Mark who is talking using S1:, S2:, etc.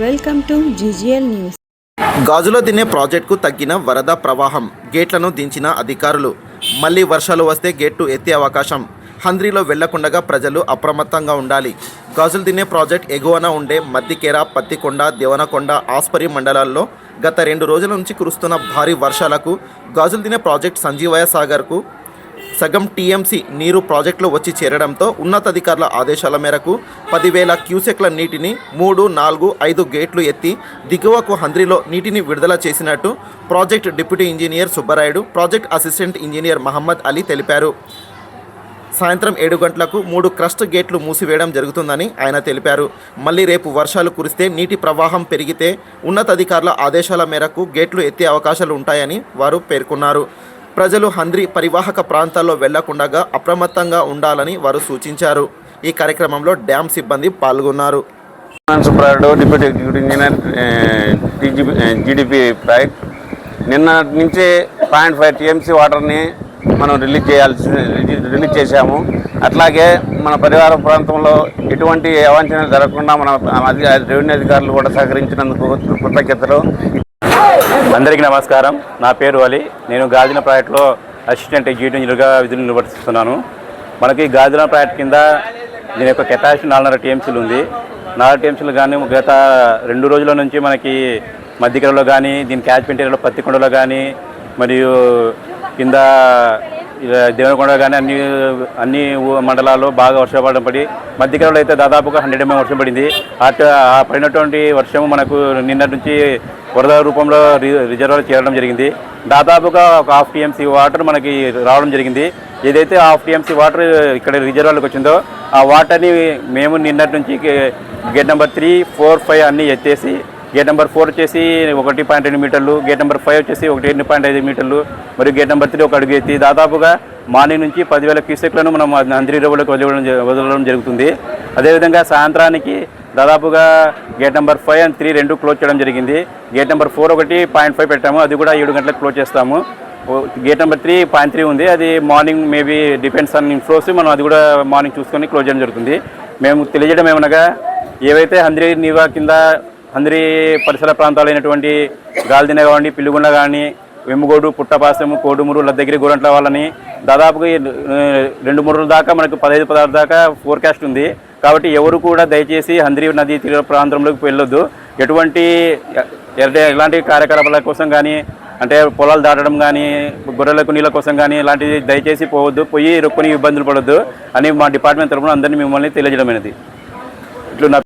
S1: Welcome to GGL news.
S2: గాజులో దినే ప్రాజెక్టుకు తగ్గిన వరద ప్రవాహం గేట్లను దించిన అధికారులు. మళ్ళీ వర్షాలు వస్తే గేట్లు ఎత్తే అవకాశం. హంద్రీలో వెళ్ళకుండగా ప్రజలు అప్రమత్తంగా ఉండాలి. గాజులు దినే ప్రాజెక్ట్ ఎగువన ఉండే మద్దికేర పత్తికొండ దేవనకొండ ఆస్పరి మండలాల్లో గత రెండు రోజుల నుంచి కురుస్తున్న భారీ వర్షాలకు గాజులు దినే ప్రాజెక్ట్ సంజీవయ సాగర్కు సగం టీఎంసీ నీరు ప్రాజెక్టులో వచ్చి చేరడంతో ఉన్నతాధికారుల ఆదేశాల మేరకు పదివేల క్యూసెక్ల నీటిని మూడు నాలుగు ఐదు గేట్లు ఎత్తి దిగువకు హంద్రిలో నీటిని విడుదల చేసినట్టు project deputy engineer Subbarayudu project assistant engineer Mohammed Ali తెలిపారు. సాయంత్రం ఏడు గంటలకు మూడు క్రస్ట్ గేట్లు మూసివేయడం జరుగుతుందని ఆయన తెలిపారు. మళ్ళీ రేపు వర్షాలు కురిస్తే నీటి ప్రవాహం పెరిగితే ఉన్నతాధికారుల ఆదేశాల మేరకు గేట్లు ఎత్తే అవకాశాలు ఉంటాయని వారు పేర్కొన్నారు. ప్రజలు హంద్రి పరివాహక ప్రాంతాల్లో వెళ్ళకుండగా అప్రమత్తంగా ఉండాలని వారు సూచించారు. ఈ కార్యక్రమంలో డ్యామ్ సిబ్బంది పాల్గొన్నారు.
S3: Deputy executive engineer TGP GDP project నిన్న నుంచి పాయింట్ ఫైవ్ టీఎంసీ వాటర్ని మనం రిలీజ్ చేయాల్సి రిలీజ్ చేశాము. అట్లాగే మన పరివార ప్రాంతంలో ఎటువంటి అవాంఛనలు జరగకుండా మన అధికారి రెవెన్యూ అధికారులు కూడా సహకరించినందుకు కృతజ్ఞతలు.
S4: అందరికీ నమస్కారం. నా పేరు అలీ. నేను గాజిన ప్రాజెక్టులో అసిస్టెంట్ ఎగ్జిక్యూటివ్ ఇంజనీర్గా విధులు నిర్వర్తిస్తున్నాను. మనకి గాజిన ప్రాజెక్ట్ కింద దీని యొక్క కెపాసిటీ నాలుగున్నర టీఎంసీలు ఉంది. నాలుగు టీఎంసీలు కానీ గత రెండు రోజుల నుంచి మనకి మధ్యకరలో కానీ దీని క్యాచ్మెంట్ ఏరియాలో పత్తికొండలో కానీ మరియు కింద దేవనకొండ కానీ అన్ని అన్ని మండలాల్లో బాగా వర్షం పడి మధ్యకరలో అయితే దాదాపుగా హండ్రెడ్ ఎంఎం వర్షం పడింది. అటు ఆ పడినటువంటి వర్షం మనకు నిన్నటి నుంచి వరద రూపంలో రి రిజర్వాయర్ చేరడం జరిగింది. దాదాపుగా ఒక హాఫ్ టీఎంసీ వాటర్ మనకి రావడం జరిగింది. ఏదైతే హాఫ్ టీఎంసీ వాటర్ ఇక్కడ రిజర్వాయర్కి వచ్చిందో ఆ వాటర్ని మేము నిన్నటి నుంచి gate number three four five అన్నీ ఎత్తేసి గేట్ నెంబర్ ఫోర్ వచ్చేసి ఒకటి పాయింట్ రెండు మీటర్లు గేట్ నెంబర్ ఫైవ్ వచ్చేసి ఒకటి రెండు పాయింట్ ఐదు మీటర్లు మరియు గేట్ నెంబర్ త్రీ ఒక అడుగు ఎత్తి దాదాపుగా మార్నింగ్ నుంచి పదివేల క్యూసెక్లను మనం నందిరి రోడ్లోకి వదలడం జ- వదలడం జరుగుతుంది. అదేవిధంగా సాయంత్రానికి దాదాపుగా gate number five and three రెండు క్లోజ్ చేయడం జరిగింది. గేట్ నెంబర్ ఫోర్ ఒకటి పాయింట్ ఫైవ్ పెట్టాము. అది కూడా ఏడు గంటలకు క్లోజ్ చేస్తాము. Gate number three point three ఉంది. అది morning maybe depends on inflows మనం అది కూడా మార్నింగ్ చూసుకొని క్లోజ్ చేయడం జరుగుతుంది. మేము తెలియజేయడం ఏమనగా ఏవైతే హంద్రి నివా కింద హంద్రి పరిసర ప్రాంతాలైనటువంటి గాల్దిన కావండి పిల్లిగుండ కానీ వెమ్ముగోడు పుట్టపాసము కోడుమూరు లద్దగిరి గోరంట్ల వాళ్ళని దాదాపుగా ఈ, రెండు మూడు దాకా మనకు పదహైదు పదహారు దాకా ఫోర్కాస్ట్ ఉంది. కాబట్టి ఎవరు కూడా దయచేసి హంద్రీ నది తీర ప్రాంతంలోకి వెళ్ళొద్దు. ఎటువంటి ఎలాంటి కార్యకలాపాల కోసం కానీ అంటే పొలాలు దాటడం కానీ గొర్రెలకు నీళ్ళ కోసం కానీ ఇలాంటివి దయచేసి పోవద్దు. పోయి రొక్కుని ఇబ్బందులు పడొద్దు అని మా డిపార్ట్మెంట్ తరఫున అందరినీ మిమ్మల్ని తెలియజేయడమైనది. ఇట్లు